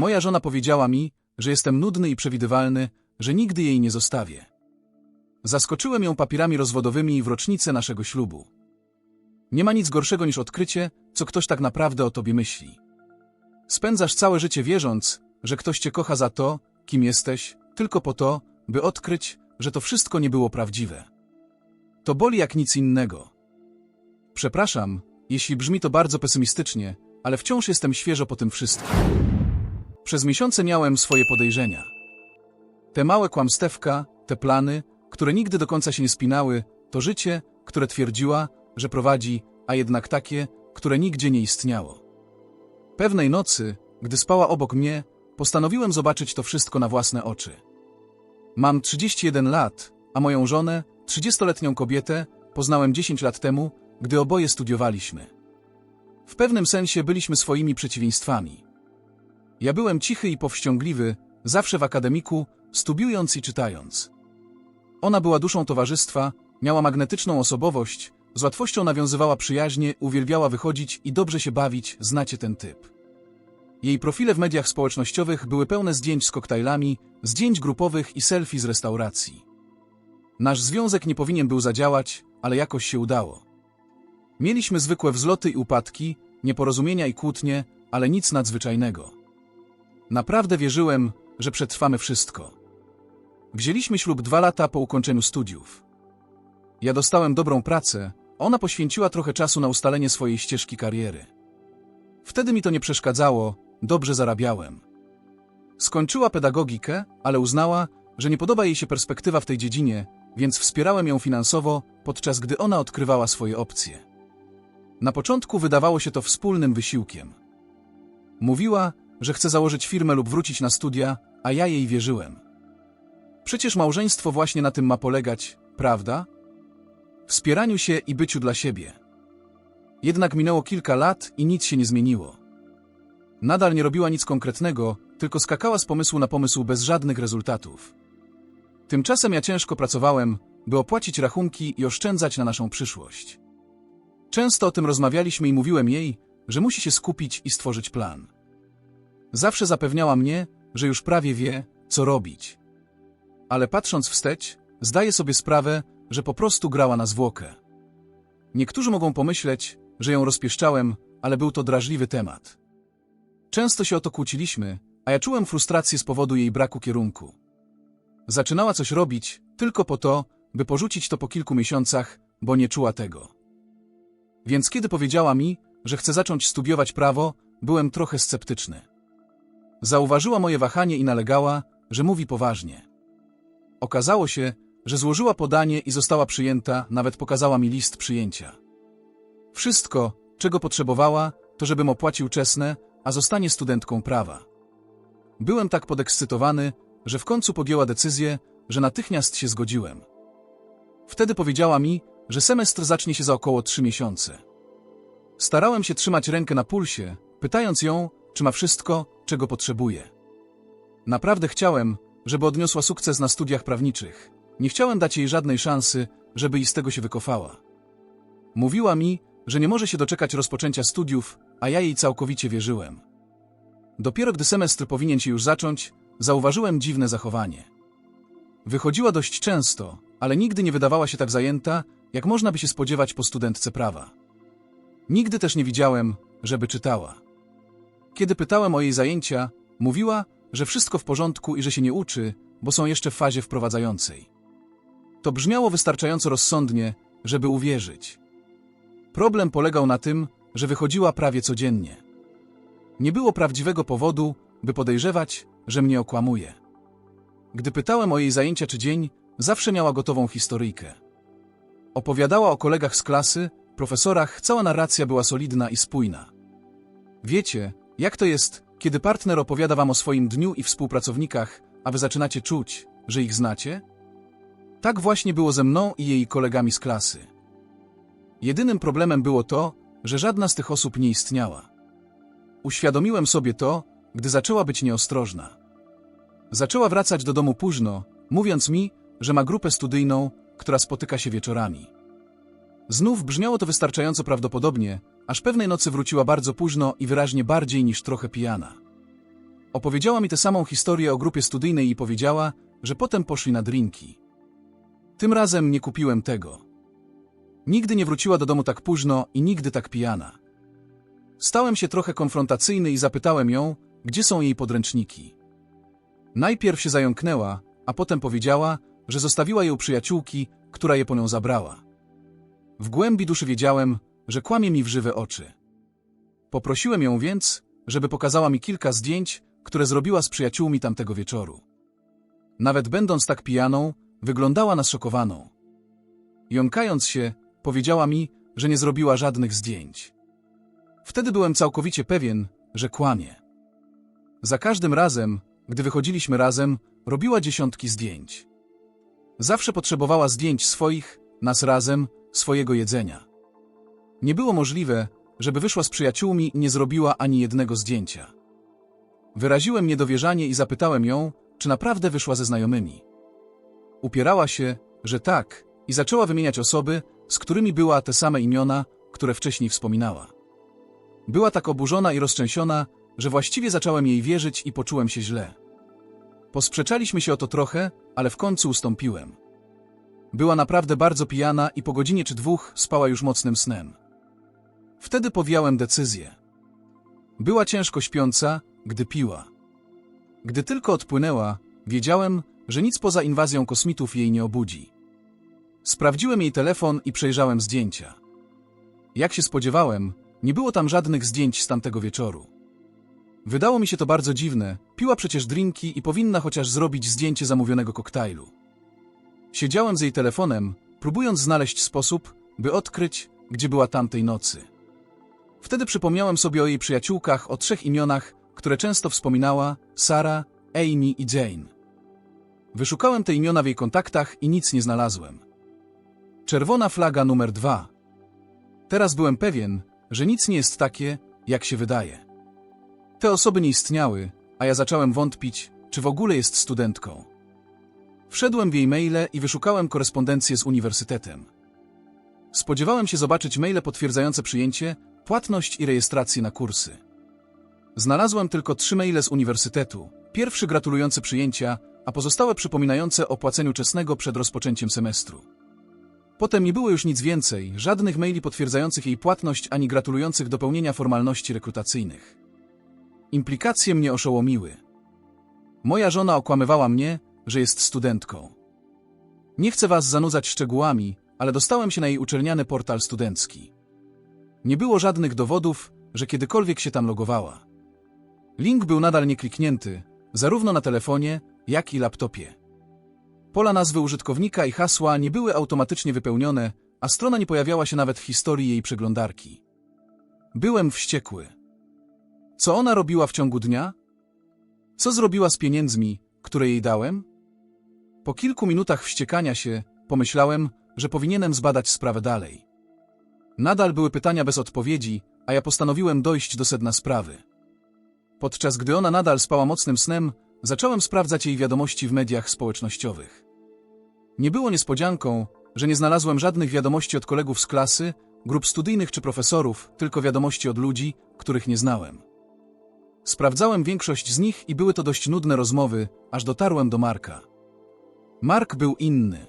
Moja żona powiedziała mi, że jestem nudny i przewidywalny, że nigdy jej nie zostawię. Zaskoczyłem ją papierami rozwodowymi w rocznicę naszego ślubu. Nie ma nic gorszego niż odkrycie, co ktoś tak naprawdę o tobie myśli. Spędzasz całe życie wierząc, że ktoś cię kocha za to, kim jesteś, tylko po to, by odkryć, że to wszystko nie było prawdziwe. To boli jak nic innego. Przepraszam, jeśli brzmi to bardzo pesymistycznie, ale wciąż jestem świeżo po tym wszystkim. Przez miesiące miałem swoje podejrzenia. Te małe kłamstewka, te plany, które nigdy do końca się nie spinały, to życie, które twierdziła, że prowadzi, a jednak takie, które nigdzie nie istniało. Pewnej nocy, gdy spała obok mnie, postanowiłem zobaczyć to wszystko na własne oczy. Mam 31 lat, a moją żonę, 30-letnią kobietę, poznałem 10 lat temu, gdy oboje studiowaliśmy. W pewnym sensie byliśmy swoimi przeciwieństwami. Ja byłem cichy i powściągliwy, zawsze w akademiku, studiując i czytając. Ona była duszą towarzystwa, miała magnetyczną osobowość, z łatwością nawiązywała przyjaźnie, uwielbiała wychodzić i dobrze się bawić, znacie ten typ. Jej profile w mediach społecznościowych były pełne zdjęć z koktajlami, zdjęć grupowych i selfie z restauracji. Nasz związek nie powinien był zadziałać, ale jakoś się udało. Mieliśmy zwykłe wzloty i upadki, nieporozumienia i kłótnie, ale nic nadzwyczajnego. Naprawdę wierzyłem, że przetrwamy wszystko. Wzięliśmy ślub dwa lata po ukończeniu studiów. Ja dostałem dobrą pracę, ona poświęciła trochę czasu na ustalenie swojej ścieżki kariery. Wtedy mi to nie przeszkadzało, dobrze zarabiałem. Skończyła pedagogikę, ale uznała, że nie podoba jej się perspektywa w tej dziedzinie, więc wspierałem ją finansowo, podczas gdy ona odkrywała swoje opcje. Na początku wydawało się to wspólnym wysiłkiem. Mówiła, że chce założyć firmę lub wrócić na studia, a ja jej wierzyłem. Przecież małżeństwo właśnie na tym ma polegać, prawda? Wspieraniu się i byciu dla siebie. Jednak minęło kilka lat i nic się nie zmieniło. Nadal nie robiła nic konkretnego, tylko skakała z pomysłu na pomysł bez żadnych rezultatów. Tymczasem ja ciężko pracowałem, by opłacić rachunki i oszczędzać na naszą przyszłość. Często o tym rozmawialiśmy i mówiłem jej, że musi się skupić i stworzyć plan. Zawsze zapewniała mnie, że już prawie wie, co robić. Ale patrząc wstecz, zdaję sobie sprawę, że po prostu grała na zwłokę. Niektórzy mogą pomyśleć, że ją rozpieszczałem, ale był to drażliwy temat. Często się o to kłóciliśmy, a ja czułem frustrację z powodu jej braku kierunku. Zaczynała coś robić tylko po to, by porzucić to po kilku miesiącach, bo nie czuła tego. Więc kiedy powiedziała mi, że chce zacząć studiować prawo, byłem trochę sceptyczny. Zauważyła moje wahanie i nalegała, że mówi poważnie. Okazało się, że złożyła podanie i została przyjęta, nawet pokazała mi list przyjęcia. Wszystko, czego potrzebowała, to żebym opłacił czesne, a zostanie studentką prawa. Byłem tak podekscytowany, że w końcu podjęła decyzję, że natychmiast się zgodziłem. Wtedy powiedziała mi, że semestr zacznie się za około trzy miesiące. Starałem się trzymać rękę na pulsie, pytając ją, czy ma wszystko, czego potrzebuje. Naprawdę chciałem, żeby odniosła sukces na studiach prawniczych. Nie chciałem dać jej żadnej szansy, żeby i z tego się wykofała. Mówiła mi, że nie może się doczekać rozpoczęcia studiów, a ja jej całkowicie wierzyłem. Dopiero gdy semestr powinien się już zacząć, zauważyłem dziwne zachowanie. Wychodziła dość często, ale nigdy nie wydawała się tak zajęta, jak można by się spodziewać po studentce prawa. Nigdy też nie widziałem, żeby czytała. Kiedy pytałem o jej zajęcia, mówiła, że wszystko w porządku i że się nie uczy, bo są jeszcze w fazie wprowadzającej. To brzmiało wystarczająco rozsądnie, żeby uwierzyć. Problem polegał na tym, że wychodziła prawie codziennie. Nie było prawdziwego powodu, by podejrzewać, że mnie okłamuje. Gdy pytałem o jej zajęcia czy dzień, zawsze miała gotową historyjkę. Opowiadała o kolegach z klasy, profesorach, cała narracja była solidna i spójna. Wiecie, jak to jest, kiedy partner opowiada wam o swoim dniu i współpracownikach, a wy zaczynacie czuć, że ich znacie? Tak właśnie było ze mną i jej kolegami z klasy. Jedynym problemem było to, że żadna z tych osób nie istniała. Uświadomiłem sobie to, gdy zaczęła być nieostrożna. Zaczęła wracać do domu późno, mówiąc mi, że ma grupę studyjną, która spotyka się wieczorami. Znów brzmiało to wystarczająco prawdopodobnie, aż pewnej nocy wróciła bardzo późno i wyraźnie bardziej niż trochę pijana. Opowiedziała mi tę samą historię o grupie studyjnej i powiedziała, że potem poszli na drinki. Tym razem nie kupiłem tego. Nigdy nie wróciła do domu tak późno i nigdy tak pijana. Stałem się trochę konfrontacyjny i zapytałem ją, gdzie są jej podręczniki. Najpierw się zająknęła, a potem powiedziała, że zostawiła u przyjaciółki, która je po nią zabrała. W głębi duszy wiedziałem, że kłamie mi w żywe oczy. Poprosiłem ją więc, żeby pokazała mi kilka zdjęć, które zrobiła z przyjaciółmi tamtego wieczoru. Nawet będąc tak pijaną, wyglądała na szokowaną. Jąkając się, powiedziała mi, że nie zrobiła żadnych zdjęć. Wtedy byłem całkowicie pewien, że kłamie. Za każdym razem, gdy wychodziliśmy razem, robiła dziesiątki zdjęć. Zawsze potrzebowała zdjęć swoich, nas razem, swojego jedzenia. Nie było możliwe, żeby wyszła z przyjaciółmi i nie zrobiła ani jednego zdjęcia. Wyraziłem niedowierzanie i zapytałem ją, czy naprawdę wyszła ze znajomymi. Upierała się, że tak, i zaczęła wymieniać osoby, z którymi była te same imiona, które wcześniej wspominała. Była tak oburzona i roztrzęsiona, że właściwie zacząłem jej wierzyć i poczułem się źle. Posprzeczaliśmy się o to trochę, ale w końcu ustąpiłem. Była naprawdę bardzo pijana i po godzinie czy dwóch spała już mocnym snem. Wtedy powiałem decyzję. Była ciężko śpiąca, gdy piła. Gdy tylko odpłynęła, wiedziałem, że nic poza inwazją kosmitów jej nie obudzi. Sprawdziłem jej telefon i przejrzałem zdjęcia. Jak się spodziewałem, nie było tam żadnych zdjęć z tamtego wieczoru. Wydało mi się to bardzo dziwne, piła przecież drinki i powinna chociaż zrobić zdjęcie zamówionego koktajlu. Siedziałem z jej telefonem, próbując znaleźć sposób, by odkryć, gdzie była tamtej nocy. Wtedy przypomniałem sobie o jej przyjaciółkach o trzech imionach, które często wspominała Sara, Amy i Jane. Wyszukałem te imiona w jej kontaktach i nic nie znalazłem. Czerwona flaga numer dwa. Teraz byłem pewien, że nic nie jest takie, jak się wydaje. Te osoby nie istniały, a ja zacząłem wątpić, czy w ogóle jest studentką. Wszedłem w jej maile i wyszukałem korespondencję z uniwersytetem. Spodziewałem się zobaczyć maile potwierdzające przyjęcie, płatność i rejestrację na kursy. Znalazłem tylko trzy maile z uniwersytetu. Pierwszy gratulujący przyjęcia, a pozostałe przypominające o płaceniu czesnego przed rozpoczęciem semestru. Potem nie było już nic więcej, żadnych maili potwierdzających jej płatność ani gratulujących dopełnienia formalności rekrutacyjnych. Implikacje mnie oszołomiły. Moja żona okłamywała mnie, że jest studentką. Nie chcę was zanudzać szczegółami, ale dostałem się na jej uczelniany portal studencki. Nie było żadnych dowodów, że kiedykolwiek się tam logowała. Link był nadal niekliknięty, zarówno na telefonie, jak i laptopie. Pola nazwy użytkownika i hasła nie były automatycznie wypełnione, a strona nie pojawiała się nawet w historii jej przeglądarki. Byłem wściekły. Co ona robiła w ciągu dnia? Co zrobiła z pieniędzmi, które jej dałem? Po kilku minutach wściekania się, pomyślałem, że powinienem zbadać sprawę dalej. Nadal były pytania bez odpowiedzi, a ja postanowiłem dojść do sedna sprawy. Podczas gdy ona nadal spała mocnym snem, zacząłem sprawdzać jej wiadomości w mediach społecznościowych. Nie było niespodzianką, że nie znalazłem żadnych wiadomości od kolegów z klasy, grup studyjnych czy profesorów, tylko wiadomości od ludzi, których nie znałem. Sprawdzałem większość z nich i były to dość nudne rozmowy, aż dotarłem do Marka. Mark był inny.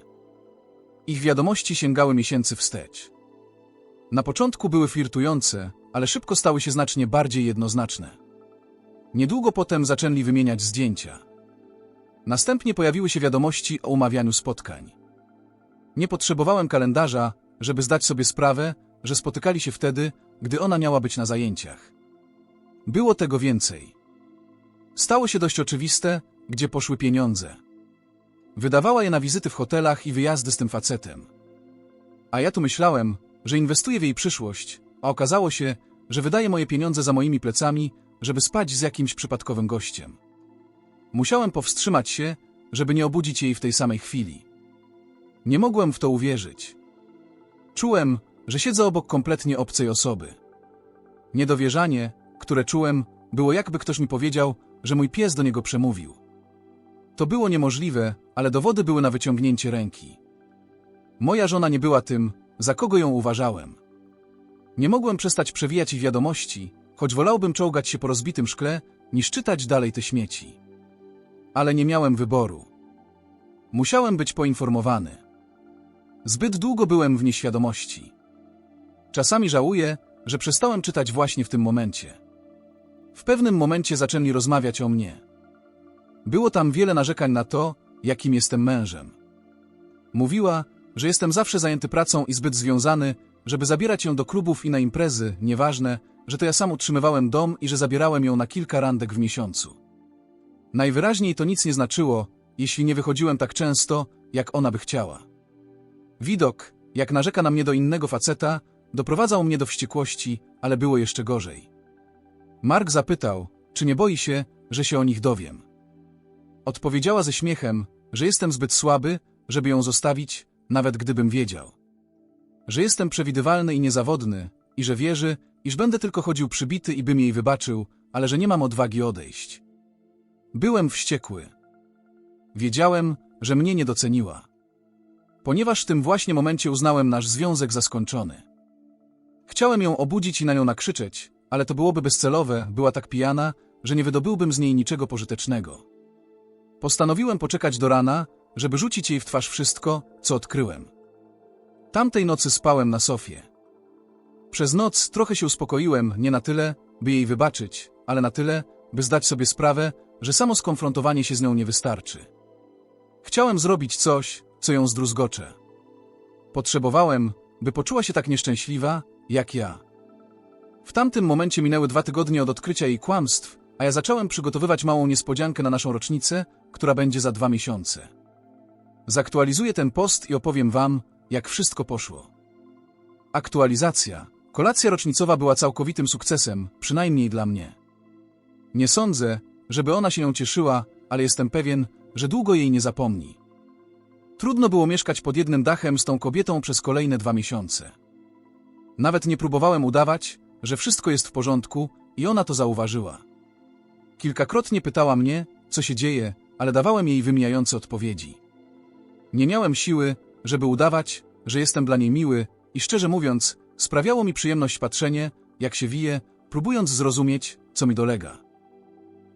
Ich wiadomości sięgały miesięcy wstecz. Na początku były flirtujące, ale szybko stały się znacznie bardziej jednoznaczne. Niedługo potem zaczęli wymieniać zdjęcia. Następnie pojawiły się wiadomości o umawianiu spotkań. Nie potrzebowałem kalendarza, żeby zdać sobie sprawę, że spotykali się wtedy, gdy ona miała być na zajęciach. Było tego więcej. Stało się dość oczywiste, gdzie poszły pieniądze. Wydawała je na wizyty w hotelach i wyjazdy z tym facetem. A ja tu myślałem, że inwestuję w jej przyszłość, a okazało się, że wydaje moje pieniądze za moimi plecami, żeby spać z jakimś przypadkowym gościem. Musiałem powstrzymać się, żeby nie obudzić jej w tej samej chwili. Nie mogłem w to uwierzyć. Czułem, że siedzę obok kompletnie obcej osoby. Niedowierzanie, które czułem, było jakby ktoś mi powiedział, że mój pies do niego przemówił. To było niemożliwe, ale dowody były na wyciągnięcie ręki. Moja żona nie była tym, za kogo ją uważałem. Nie mogłem przestać przewijać ich wiadomości, choć wolałbym czołgać się po rozbitym szkle, niż czytać dalej te śmieci. Ale nie miałem wyboru. Musiałem być poinformowany. Zbyt długo byłem w nieświadomości. Czasami żałuję, że przestałem czytać właśnie w tym momencie. W pewnym momencie zaczęli rozmawiać o mnie. Było tam wiele narzekań na to, jakim jestem mężem. Mówiła, że jestem zawsze zajęty pracą i zbyt związany, żeby zabierać ją do klubów i na imprezy, nieważne, że to ja sam utrzymywałem dom i że zabierałem ją na kilka randek w miesiącu. Najwyraźniej to nic nie znaczyło, jeśli nie wychodziłem tak często, jak ona by chciała. Widok, jak narzeka na mnie do innego faceta, doprowadzał mnie do wściekłości, ale było jeszcze gorzej. Mark zapytał, czy nie boi się, że się o nich dowiem. Odpowiedziała ze śmiechem, że jestem zbyt słaby, żeby ją zostawić, nawet gdybym wiedział. Że jestem przewidywalny i niezawodny, i że wierzy, iż będę tylko chodził przybity i bym jej wybaczył, ale że nie mam odwagi odejść. Byłem wściekły. Wiedziałem, że mnie nie doceniła. Ponieważ w tym właśnie momencie uznałem nasz związek za skończony. Chciałem ją obudzić i na nią nakrzyczeć, ale to byłoby bezcelowe, była tak pijana, że nie wydobyłbym z niej niczego pożytecznego. Postanowiłem poczekać do rana, żeby rzucić jej w twarz wszystko, co odkryłem. Tamtej nocy spałem na sofie. Przez noc trochę się uspokoiłem, nie na tyle, by jej wybaczyć, ale na tyle, by zdać sobie sprawę, że samo skonfrontowanie się z nią nie wystarczy. Chciałem zrobić coś, co ją zdruzgocze. Potrzebowałem, by poczuła się tak nieszczęśliwa, jak ja. W tamtym momencie minęły dwa tygodnie od odkrycia jej kłamstw, a ja zacząłem przygotowywać małą niespodziankę na naszą rocznicę, która będzie za dwa miesiące. Zaktualizuję ten post i opowiem wam, jak wszystko poszło. Aktualizacja. Kolacja rocznicowa była całkowitym sukcesem, przynajmniej dla mnie. Nie sądzę, żeby ona się nią cieszyła, ale jestem pewien, że długo jej nie zapomni. Trudno było mieszkać pod jednym dachem z tą kobietą przez kolejne dwa miesiące. Nawet nie próbowałem udawać, że wszystko jest w porządku i ona to zauważyła. Kilkakrotnie pytała mnie, co się dzieje, ale dawałem jej wymijające odpowiedzi. Nie miałem siły, żeby udawać, że jestem dla niej miły i szczerze mówiąc, sprawiało mi przyjemność patrzenie, jak się wije, próbując zrozumieć, co mi dolega.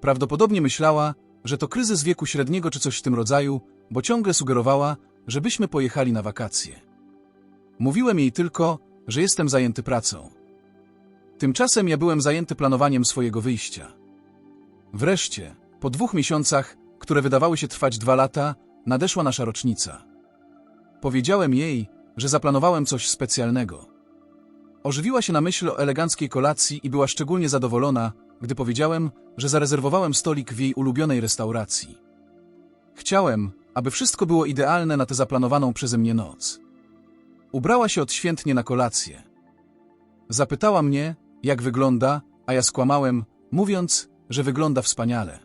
Prawdopodobnie myślała, że to kryzys wieku średniego czy coś w tym rodzaju, bo ciągle sugerowała, żebyśmy pojechali na wakacje. Mówiłem jej tylko, że jestem zajęty pracą. Tymczasem ja byłem zajęty planowaniem swojego wyjścia. Wreszcie, po dwóch miesiącach, które wydawały się trwać dwa lata, nadeszła nasza rocznica. Powiedziałem jej, że zaplanowałem coś specjalnego. Ożywiła się na myśl o eleganckiej kolacji i była szczególnie zadowolona, gdy powiedziałem, że zarezerwowałem stolik w jej ulubionej restauracji. Chciałem, aby wszystko było idealne na tę zaplanowaną przeze mnie noc. Ubrała się odświętnie na kolację. Zapytała mnie, jak wygląda, a ja skłamałem, mówiąc, że wygląda wspaniale.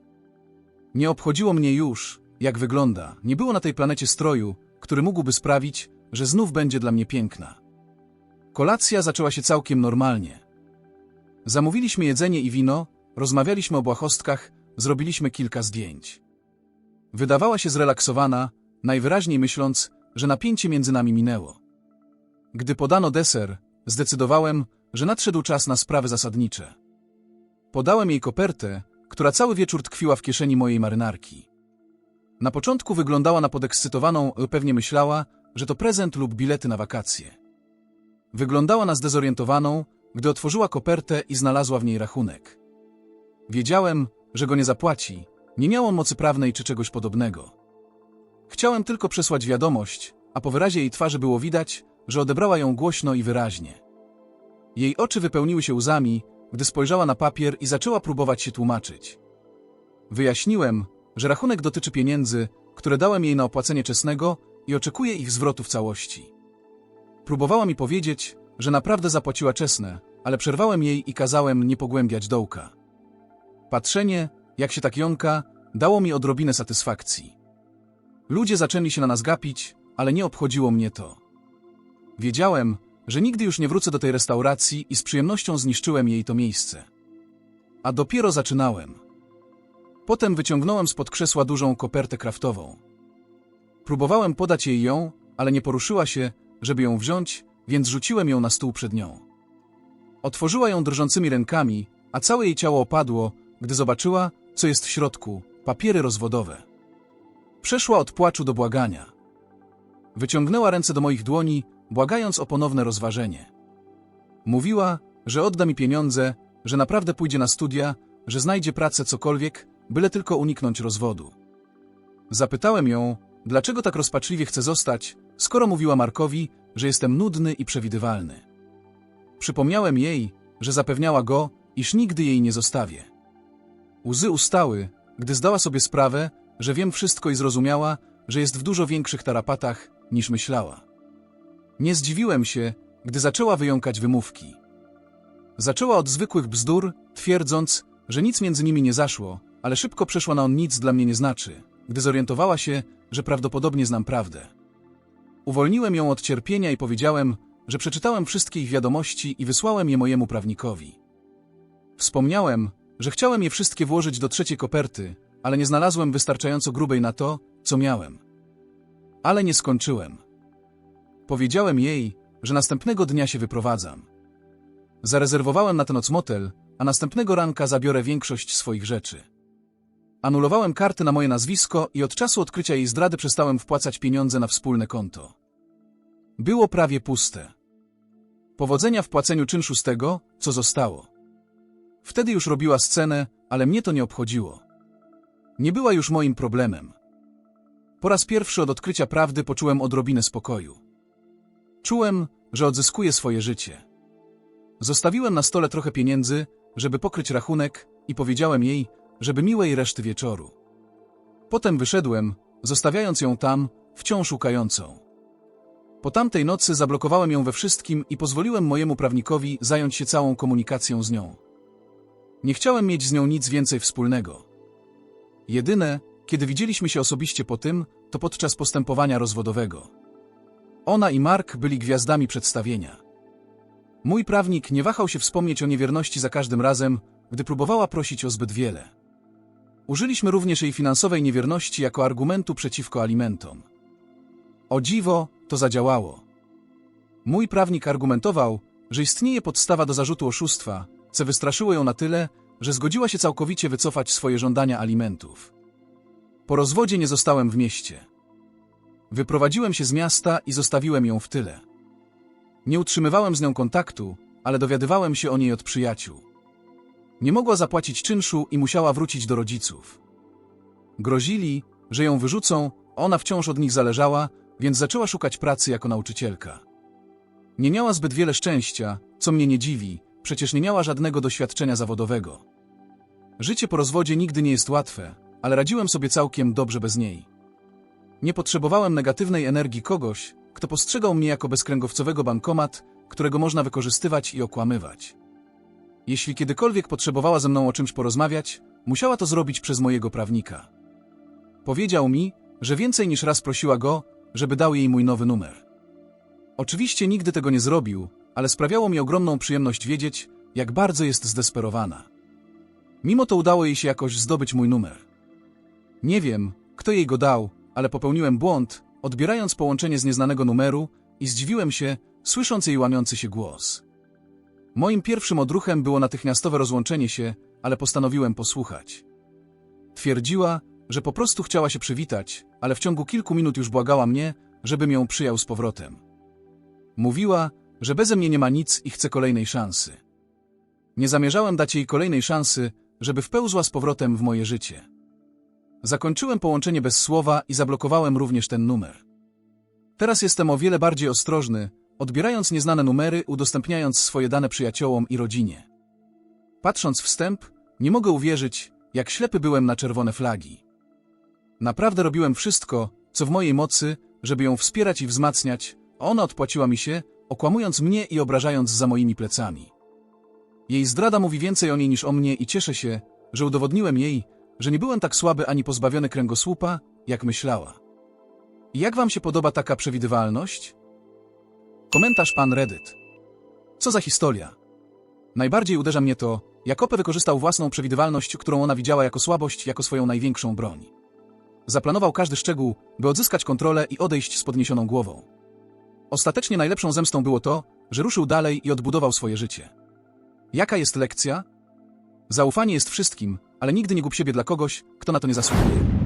Nie obchodziło mnie już, jak wygląda, nie było na tej planecie stroju, który mógłby sprawić, że znów będzie dla mnie piękna. Kolacja zaczęła się całkiem normalnie. Zamówiliśmy jedzenie i wino, rozmawialiśmy o błahostkach, zrobiliśmy kilka zdjęć. Wydawała się zrelaksowana, najwyraźniej myśląc, że napięcie między nami minęło. Gdy podano deser, zdecydowałem, że nadszedł czas na sprawy zasadnicze. Podałem jej kopertę, która cały wieczór tkwiła w kieszeni mojej marynarki. Na początku wyglądała na podekscytowaną, pewnie myślała, że to prezent lub bilety na wakacje. Wyglądała na zdezorientowaną, gdy otworzyła kopertę i znalazła w niej rachunek. Wiedziałem, że go nie zapłaci, nie miał on mocy prawnej czy czegoś podobnego. Chciałem tylko przesłać wiadomość, a po wyrazie jej twarzy było widać, że odebrała ją głośno i wyraźnie. Jej oczy wypełniły się łzami, gdy spojrzała na papier i zaczęła próbować się tłumaczyć. Wyjaśniłem, że rachunek dotyczy pieniędzy, które dałem jej na opłacenie czesnego i oczekuje ich zwrotu w całości. Próbowała mi powiedzieć, że naprawdę zapłaciła czesne, ale przerwałem jej i kazałem nie pogłębiać dołka. Patrzenie, jak się tak jąka, dało mi odrobinę satysfakcji. Ludzie zaczęli się na nas gapić, ale nie obchodziło mnie to. Wiedziałem, że nigdy już nie wrócę do tej restauracji i z przyjemnością zniszczyłem jej to miejsce. A dopiero zaczynałem. Potem wyciągnąłem spod krzesła dużą kopertę kraftową. Próbowałem podać jej ją, ale nie poruszyła się, żeby ją wziąć, więc rzuciłem ją na stół przed nią. Otworzyła ją drżącymi rękami, a całe jej ciało opadło, gdy zobaczyła, co jest w środku papiery rozwodowe. Przeszła od płaczu do błagania. Wyciągnęła ręce do moich dłoni, błagając o ponowne rozważenie. Mówiła, że odda mi pieniądze, że naprawdę pójdzie na studia, że znajdzie pracę cokolwiek, byle tylko uniknąć rozwodu. Zapytałem ją, dlaczego tak rozpaczliwie chce zostać, skoro mówiła Markowi, że jestem nudny i przewidywalny. Przypomniałem jej, że zapewniała go, iż nigdy jej nie zostawię. Łzy ustały, gdy zdała sobie sprawę, że wiem wszystko i zrozumiała, że jest w dużo większych tarapatach, niż myślała. Nie zdziwiłem się, gdy zaczęła wyjąkać wymówki. Zaczęła od zwykłych bzdur, twierdząc, że nic między nimi nie zaszło, ale szybko przeszła na on nic dla mnie nie znaczy, gdy zorientowała się, że prawdopodobnie znam prawdę. Uwolniłem ją od cierpienia i powiedziałem, że przeczytałem wszystkie ich wiadomości i wysłałem je mojemu prawnikowi. Wspomniałem, że chciałem je wszystkie włożyć do trzeciej koperty, ale nie znalazłem wystarczająco grubej na to, co miałem. Ale nie skończyłem. Powiedziałem jej, że następnego dnia się wyprowadzam. Zarezerwowałem na tę noc motel, a następnego ranka zabiorę większość swoich rzeczy. Anulowałem karty na moje nazwisko i od czasu odkrycia jej zdrady przestałem wpłacać pieniądze na wspólne konto. Było prawie puste. Powodzenia w płaceniu czynszu z tego, co zostało. Wtedy już robiła scenę, ale mnie to nie obchodziło. Nie była już moim problemem. Po raz pierwszy od odkrycia prawdy poczułem odrobinę spokoju. Czułem, że odzyskuję swoje życie. Zostawiłem na stole trochę pieniędzy, żeby pokryć rachunek i powiedziałem jej, żeby miłej reszty wieczoru. Potem wyszedłem, zostawiając ją tam, wciąż szukającą. Po tamtej nocy zablokowałem ją we wszystkim i pozwoliłem mojemu prawnikowi zająć się całą komunikacją z nią. Nie chciałem mieć z nią nic więcej wspólnego. Jedyne, kiedy widzieliśmy się osobiście po tym, to podczas postępowania rozwodowego. Ona i Mark byli gwiazdami przedstawienia. Mój prawnik nie wahał się wspomnieć o niewierności za każdym razem, gdy próbowała prosić o zbyt wiele. Użyliśmy również jej finansowej niewierności jako argumentu przeciwko alimentom. O dziwo, to zadziałało. Mój prawnik argumentował, że istnieje podstawa do zarzutu oszustwa, co wystraszyło ją na tyle, że zgodziła się całkowicie wycofać swoje żądania alimentów. Po rozwodzie nie zostałem w mieście. Wyprowadziłem się z miasta i zostawiłem ją w tyle. Nie utrzymywałem z nią kontaktu, ale dowiadywałem się o niej od przyjaciół. Nie mogła zapłacić czynszu i musiała wrócić do rodziców. Grozili, że ją wyrzucą, ona wciąż od nich zależała, więc zaczęła szukać pracy jako nauczycielka. Nie miała zbyt wiele szczęścia, co mnie nie dziwi, przecież nie miała żadnego doświadczenia zawodowego. Życie po rozwodzie nigdy nie jest łatwe, ale radziłem sobie całkiem dobrze bez niej. Nie potrzebowałem negatywnej energii kogoś, kto postrzegał mnie jako bezkręgowcowego bankomat, którego można wykorzystywać i okłamywać. Jeśli kiedykolwiek potrzebowała ze mną o czymś porozmawiać, musiała to zrobić przez mojego prawnika. Powiedział mi, że więcej niż raz prosiła go, żeby dał jej mój nowy numer. Oczywiście nigdy tego nie zrobił, ale sprawiało mi ogromną przyjemność wiedzieć, jak bardzo jest zdesperowana. Mimo to udało jej się jakoś zdobyć mój numer. Nie wiem, kto jej go dał, ale popełniłem błąd, odbierając połączenie z nieznanego numeru i zdziwiłem się, słysząc jej łamiący się głos. Moim pierwszym odruchem było natychmiastowe rozłączenie się, ale postanowiłem posłuchać. Twierdziła, że po prostu chciała się przywitać, ale w ciągu kilku minut już błagała mnie, żebym ją przyjął z powrotem. Mówiła, że beze mnie nie ma nic i chce kolejnej szansy. Nie zamierzałem dać jej kolejnej szansy, żeby wpełzła z powrotem w moje życie. Zakończyłem połączenie bez słowa i zablokowałem również ten numer. Teraz jestem o wiele bardziej ostrożny, odbierając nieznane numery, udostępniając swoje dane przyjaciołom i rodzinie. Patrząc wstęp, nie mogę uwierzyć, jak ślepy byłem na czerwone flagi. Naprawdę robiłem wszystko, co w mojej mocy, żeby ją wspierać i wzmacniać, a ona odpłaciła mi się, okłamując mnie i obrażając za moimi plecami. Jej zdrada mówi więcej o niej niż o mnie i cieszę się, że udowodniłem jej, że nie byłem tak słaby ani pozbawiony kręgosłupa, jak myślała. I jak wam się podoba taka przewidywalność? Komentarz pan Reddit. Co za historia? Najbardziej uderza mnie to, jak Ope wykorzystał własną przewidywalność, którą ona widziała jako słabość, jako swoją największą broń. Zaplanował każdy szczegół, by odzyskać kontrolę i odejść z podniesioną głową. Ostatecznie najlepszą zemstą było to, że ruszył dalej i odbudował swoje życie. Jaka jest lekcja? Zaufanie jest wszystkim, ale nigdy nie gub siebie dla kogoś, kto na to nie zasługuje.